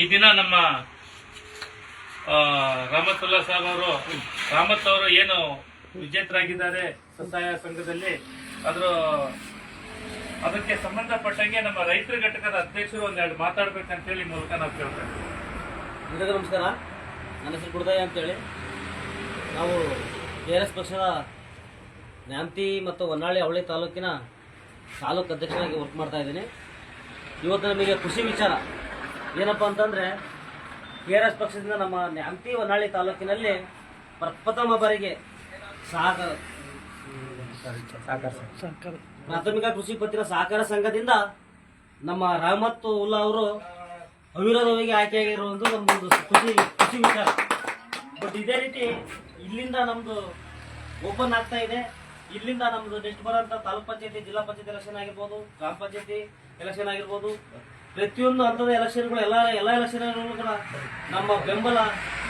ಈ ದಿನ ನಮ್ಮ ರಾಮತುಲ್ಲಾ ಸಾಹೇಬ್ ಅವರು, ರಾಮತ್ ಅವರು ಏನು ವಿಜೇತರಾಗಿದ್ದಾರೆ ಸ್ವಸಹಾಯ ಸಂಘದಲ್ಲಿ ಅದ್ರ ಅದಕ್ಕೆ ಸಂಬಂಧಪಟ್ಟಂಗೆ ನಮ್ಮ ರೈತರ ಘಟಕದ ಅಧ್ಯಕ್ಷರು ಒಂದೆರಡು ಮಾತಾಡ್ಬೇಕಂತ ಹೇಳಿ ಮೂಲಕ ನಾವು ಕೇಳ್ತೇವೆ ನಮಸ್ಕಾರ. ನನ್ನ ಹೆಸರು ಗುರುದಯ್ಯ ಅಂತೇಳಿ. ನಾವು ಕೆ ಆರ್ ಎಸ್ ಪಕ್ಷದ ನ್ಯಾಮತಿ ಮತ್ತು ಹೊನ್ನಾಳಿ ಅವಳಿ ತಾಲೂಕಿನ ತಾಲೂಕು ಅಧ್ಯಕ್ಷರಾಗಿ ವರ್ಕ್ ಮಾಡ್ತಾ ಇದ್ದೀನಿ. ಇವತ್ತು ನಮಗೆ ಖುಷಿ ವಿಚಾರ ಏನಪ್ಪ ಅಂತಂದರೆ ಕೆ ಆರ್ ಎಸ್ ಪಕ್ಷದಿಂದ ನಮ್ಮ ನ್ಯಾಮತಿ ಹೊನ್ನಾಳಿ ತಾಲೂಕಿನಲ್ಲಿ ಪ್ರಪ್ರಥಮ ಬಾರಿಗೆ ಸಹಕಾರ ಪ್ರಾಥಮಿಕ ಕೃಷಿ ಪತ್ತಿನ ಸಹಕಾರ ಸಂಘದಿಂದ ನಮ್ಮ ರಹಮತ್ ಉಲ್ಲಾ ಅವರು ಅವಿರೋಧವಾಗಿ ಆಯ್ಕೆಯಾಗಿರುವುದು ನಮ್ಮದು ಖುಷಿ ಖುಷಿ ವಿಚಾರ. ಬಟ್ ಇದೇ ರೀತಿ ಇಲ್ಲಿಂದ ನಮ್ದು ಓಪನ್ ಆಗ್ತಾ ಇದೆ. ಇಲ್ಲಿಂದ ನಮ್ದು ನೆಕ್ಸ್ಟ್ ಬರೋಂಥ ತಾಲೂಕ್ ಪಂಚಾಯತಿ ಜಿಲ್ಲಾ ಪಂಚಾಯತಿ ಎಲೆಕ್ಷನ್ ಆಗಿರ್ಬೋದು ಗ್ರಾಮ ಪಂಚಾಯತಿ ಎಲೆಕ್ಷನ್ ಆಗಿರ್ಬೋದು ಪ್ರತಿಯೊಂದು ಹಂತದ ಎಲೆಕ್ಷನ್ಗಳು ಎಲ್ಲ ಎಲ್ಲ ಎಲೆಕ್ಷನ್ ಕೂಡ ನಮ್ಮ ಬೆಂಬಲ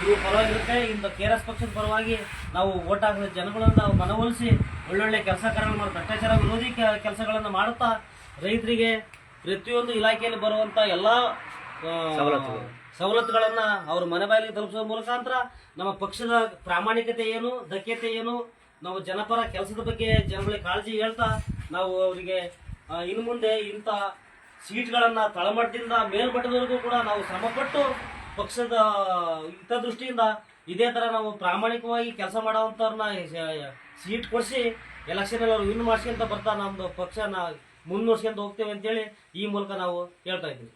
ಇವು ಪರವಾಗಿರುತ್ತೆ. ಇಂದ ಕೆ ಆರ್ ಎಸ್ ಪಕ್ಷದ ಪರವಾಗಿ ನಾವು ಓಟ್ ಹಾಕಿದ ಜನಗಳನ್ನು ನಾವು ಮನವೊಲಿಸಿ ಒಳ್ಳೊಳ್ಳೆ ಕೆಲಸ ಕಾರ್ಯಗಳು ಮಾಡಿ ಭ್ರಷ್ಟಾಚಾರ ವಿರೋಧಿ ಕೆಲಸಗಳನ್ನು ಮಾಡುತ್ತಾ ರೈತರಿಗೆ ಪ್ರತಿಯೊಂದು ಇಲಾಖೆಯಲ್ಲಿ ಬರುವಂತ ಎಲ್ಲ ಸವಲತ್ತುಗಳನ್ನು ಸವಲತ್ತುಗಳನ್ನ ಅವ್ರ ಮನೆ ಬಾಯಿಗೆ ತಲುಪಿಸುವ ಮುಖಾಂತರ ನಮ್ಮ ಪಕ್ಷದ ಪ್ರಾಮಾಣಿಕತೆ ಏನು ದಕ್ಷತೆ ಏನು ನಾವು ಜನಪರ ಕೆಲಸದ ಬಗ್ಗೆ ಜನಗಳಿಗೆ ಕಾಳಜಿ ಹೇಳ್ತಾ ನಾವು ಅವರಿಗೆ ಇನ್ನು ಮುಂದೆ ಇಂಥ ಸೀಟ್ಗಳನ್ನ ತಳಮಟ್ಟದಿಂದ ಮೇಲ್ಮಟ್ಟದವರೆಗೂ ಕೂಡ ನಾವು ಶ್ರಮಪಟ್ಟು ಪಕ್ಷದ ಹಿತದೃಷ್ಟಿಯಿಂದ ಇದೇ ತರ ನಾವು ಪ್ರಾಮಾಣಿಕವಾಗಿ ಕೆಲಸ ಮಾಡೋವಂಥವ್ರನ್ನ ಸೀಟ್ ಕೊಡಿಸಿ ಎಲೆಕ್ಷನ್ ಎಲ್ಲರೂ ವಿನ್ ಮಾಡಿಸ್ಕೊಂತ ಬರ್ತಾ ನಮ್ಮದು ಪಕ್ಷನ ಮುನ್ನೋಡ್ಸ್ಕೊಂತ ಹೋಗ್ತೇವೆ ಅಂತೇಳಿ ಈ ಮೂಲಕ ನಾವು ಹೇಳ್ತಾ ಇದ್ದೀವಿ.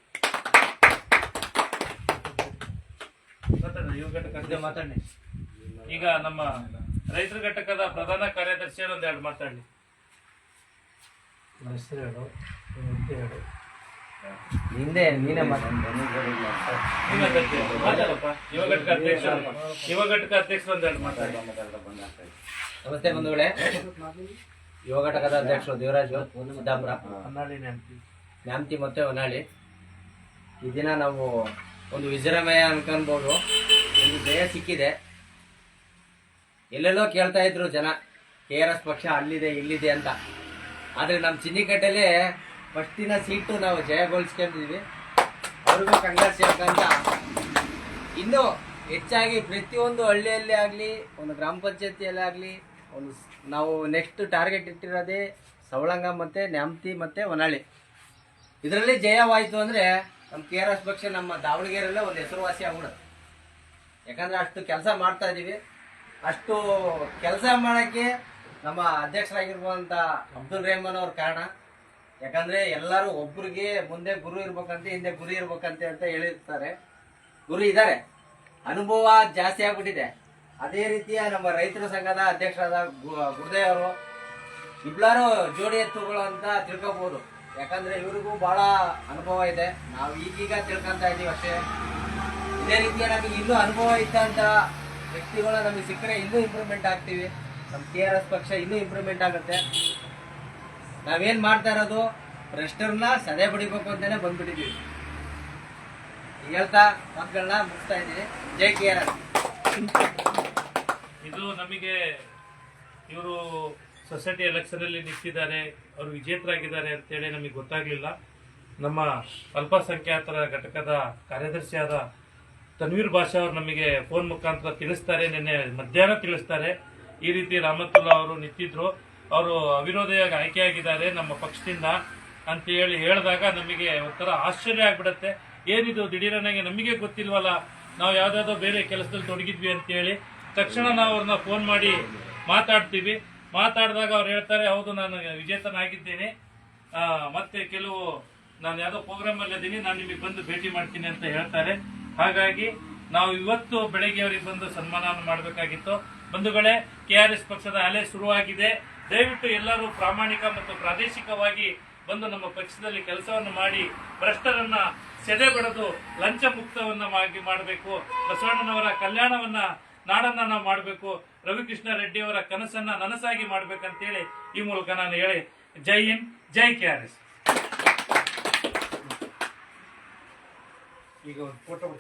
ಮಾತಾಡಿ, ಯುವ ಘಟಕ ಮಾತಾಡಿ. ಈಗ ನಮ್ಮ ರೈತರ ಘಟಕದ ಪ್ರಧಾನ ಕಾರ್ಯದರ್ಶಿ ಒಂದೆರಡು ಮಾತಾಡಿ. ಹಿಂದೆ ನೀನೇ ನಮಸ್ತೆ ಬಂಧುಗಳೇ. ಯುವ ಘಟಕದ ಅಧ್ಯಕ್ಷರು ದೇವರಾಜು, ಸಿದ್ದಾಪುರ. ನ್ಯಾಮತಿ ಮತ್ತೆ ಹೊನ್ನಾಳಿ. ಈ ದಿನ ನಾವು ಒಂದು ವಿಜೃಂಭಣೆ ಅನ್ಕೊಂಡ್ಬೋದು ಒಂದು ಜಯ ಸಿಕ್ಕಿದೆ. ಎಲ್ಲೆಲ್ಲೋ ಕೇಳ್ತಾ ಇದ್ರು ಜನ. ಕೆ ಆರ್ ಎಸ್ ಪಕ್ಷ ಅಲ್ಲಿದೆ, ಇಲ್ಲಿದೆ ಅಂತ. ಆದ್ರೆ ನಮ್ಮ ಚಿನ್ನಿಕಟ್ಟೆಲೆ ಫಸ್ಟಿನ ಸೀಟು ನಾವು ಜಯಗೊಳಿಸ್ಕೊಂಡಿದ್ವಿ ಅವ್ರಿಗೂ ಕಂಗ್ರೆಸ್ ಹೇಳ್ಕಂತ. ಇನ್ನು ಹೆಚ್ಚಾಗಿ ಪ್ರತಿಯೊಂದು ಹಳ್ಳಿಯಲ್ಲಿ ಆಗಲಿ, ಒಂದು ಗ್ರಾಮ ಪಂಚಾಯತಿಯಲ್ಲಿ ಆಗಲಿ, ಒಂದು ನಾವು ನೆಕ್ಸ್ಟ್ ಟಾರ್ಗೆಟ್ ಇಟ್ಟಿರೋದೇ ಸವಳಂಗ ಮತ್ತು ನ್ಯಾಮತಿ ಮತ್ತು ಹೊನ್ನಾಳಿ. ಇದರಲ್ಲಿ ಜಯವಾಯಿತು ಅಂದರೆ ನಮ್ಮ ಕೆ ಆರ್ ಎಸ್ ಪಕ್ಷ ನಮ್ಮ ದಾವಣಗೆರೆಯಲ್ಲೇ ಒಂದು ಹೆಸರುವಾಸಿ ಆಗ್ಬಿಡುತ್ತೆ. ಯಾಕಂದರೆ ಅಷ್ಟು ಕೆಲಸ ಮಾಡ್ತಾ ಇದ್ದೀವಿ ಅಷ್ಟು ಕೆಲಸ ಮಾಡೋಕ್ಕೆ ನಮ್ಮ ಅಧ್ಯಕ್ಷರಾಗಿರುವಂಥ ಅಬ್ದುಲ್ ರೆಹಮಾನ್ ಅವ್ರ ಕಾರಣ. ಯಾಕಂದ್ರೆ ಎಲ್ಲರೂ ಒಬ್ರಿಗೆ ಮುಂದೆ ಗುರು ಇರ್ಬೇಕಂತೆ, ಹಿಂದೆ ಗುರು ಇರ್ಬೇಕಂತೆ ಅಂತ ಹೇಳಿರ್ತಾರೆ. ಗುರು ಇದ್ದಾರೆ ಅನುಭವ ಜಾಸ್ತಿ ಆಗ್ಬಿಟ್ಟಿದೆ. ಅದೇ ರೀತಿಯ ನಮ್ಮ ರೈತರ ಸಂಘದ ಅಧ್ಯಕ್ಷರಾದ ಗುರುದೇವ್ ಅವರು ಇಬ್ಬರು ಜೋಡಿ ಎತ್ತುಗಳು ಅಂತ ತಿಳ್ಕೊಬಹುದು ಯಾಕಂದ್ರೆ ಇವ್ರಿಗೂ ಬಹಳ ಅನುಭವ ಇದೆ. ನಾವು ಈಗೀಗ ತಿಳ್ಕೊಂತ ಇದೀವಿ ಅಷ್ಟೇ. ಇದೇ ರೀತಿಯ ನಮಗೆ ಇನ್ನೂ ಅನುಭವ ಇದ್ದಂತ ವ್ಯಕ್ತಿಗಳು ನಮಗೆ ಸಿಕ್ಕರೆ ಇನ್ನೂ ಇಂಪ್ರೂವ್ಮೆಂಟ್ ಆಗ್ತೀವಿ. ನಮ್ಮ ಕೆ ಪಕ್ಷ ಇನ್ನೂ ಇಂಪ್ರೂವ್ಮೆಂಟ್ ಆಗುತ್ತೆ. ನಾವೇನ್ ಮಾಡ್ತಾ ಇರೋದು? ಭ್ರಷ್ಟರನ್ನ ಸದೆ ಬಡಿಬೇಕು ಅಂತಾನೆ ಬಂದ್ಬಿಟ್ಟಿದ್ದೀವಿ. ಹೇಳ್ತಾ ಮಕ್ಕಳನ್ನ ಮುಗಿಸ್ತಾ ಇದ್ದೀನಿ. ಜೈ ಕೆ ಇದು ನಮಗೆ ಇವರು ಸೊಸೈಟಿ ಎಲೆಕ್ಷನ್ ಅಲ್ಲಿ ನಿಂತಿದ್ದಾರೆ, ಅವರು ವಿಜೇತರಾಗಿದ್ದಾರೆ ಅಂತೇಳಿ ನಮಗೆ ಗೊತ್ತಾಗ್ಲಿಲ್ಲ. ನಮ್ಮ ಅಲ್ಪಸಂಖ್ಯಾತರ ಘಟಕದ ಕಾರ್ಯದರ್ಶಿಯಾದ ತನ್ವೀರ್ ಭಾಷಾ ಅವರು ನಮಗೆ ಫೋನ್ ಮುಖಾಂತರ ತಿಳಿಸ್ತಾರೆ, ನಿನ್ನೆ ಮಧ್ಯಾಹ್ನ ತಿಳಿಸ್ತಾರೆ. ಈ ರೀತಿ ರಾಮತುಲ್ಲಾ ಅವರು ನಿಂತಿದ್ರು. ಅವರು ಅವಿರೋಧಿಯಾಗಿ ಆಯ್ಕೆಯಾಗಿದ್ದಾರೆ ನಮ್ಮ ಪಕ್ಷದಿಂದ ಅಂತ ಹೇಳಿ ಹೇಳಿದಾಗ ನಮಗೆ ಒಂಥರ ಆಶ್ಚರ್ಯ ಆಗ್ಬಿಡತ್ತೆ. ಏನಿದು, ದಿಢೀರನಾಗೆ ನಮಗೆ ಗೊತ್ತಿಲ್ವಲ್ಲ, ನಾವು ಯಾವ್ದಾದ್ರು ಬೇರೆ ಕೆಲಸದಲ್ಲಿ ತೊಡಗಿದ್ವಿ ಅಂತ ಹೇಳಿ. ತಕ್ಷಣ ನಾವು ಅವ್ರನ್ನ ಫೋನ್ ಮಾಡಿ ಮಾತಾಡ್ತೀವಿ. ಮಾತಾಡಿದಾಗ ಅವ್ರು ಹೇಳ್ತಾರೆ, ಹೌದು, ನಾನು ವಿಜೇತನಾಗಿದ್ದೇನೆ ಮತ್ತೆ ಕೆಲವು, ನಾನು ಯಾವುದೋ ಪ್ರೋಗ್ರಾಮ್ ಅಲ್ಲಿ ಇದ್ದೀನಿ, ನಾನು ನಿಮಗೆ ಬಂದು ಭೇಟಿ ಮಾಡ್ತೀನಿ ಅಂತ ಹೇಳ್ತಾರೆ. ಹಾಗಾಗಿ ನಾವು ಇವತ್ತು ಬೆಳಗ್ಗೆ ಅವರಿಗೆ ಬಂದು ಸನ್ಮಾನವನ್ನು ಮಾಡಬೇಕಾಗಿತ್ತು. ಬಂಧುಗಳೇ ಕೆ ಪಕ್ಷದ ಅಲೆ ಶುರುವಾಗಿದೆ. ದಯವಿಟ್ಟು ಎಲ್ಲರೂ ಪ್ರಾಮಾಣಿಕ ಮತ್ತು ಪ್ರಾದೇಶಿಕವಾಗಿ ಬಂದು ನಮ್ಮ ಪಕ್ಷದಲ್ಲಿ ಕೆಲಸವನ್ನು ಮಾಡಿ ಭ್ರಷ್ಟರನ್ನ ಸೆದೆ ಬಡದು ಲಂಚ ಮುಕ್ತವನ್ನಾಗಿ ಮಾಡಬೇಕು. ಬಸವಣ್ಣನವರ ಕಲ್ಯಾಣವನ್ನ ನಾಡನ್ನ ನಾವು ಮಾಡಬೇಕು. ರವಿಕೃಷ್ಣ ರೆಡ್ಡಿ ಅವರ ಕನಸನ್ನ ನನಸಾಗಿ ಮಾಡ್ಬೇಕಂತೇಳಿ ಈ ಮೂಲಕ ನಾನು ಹೇಳಿ Jai Hind, Jai K R S. ಈಗ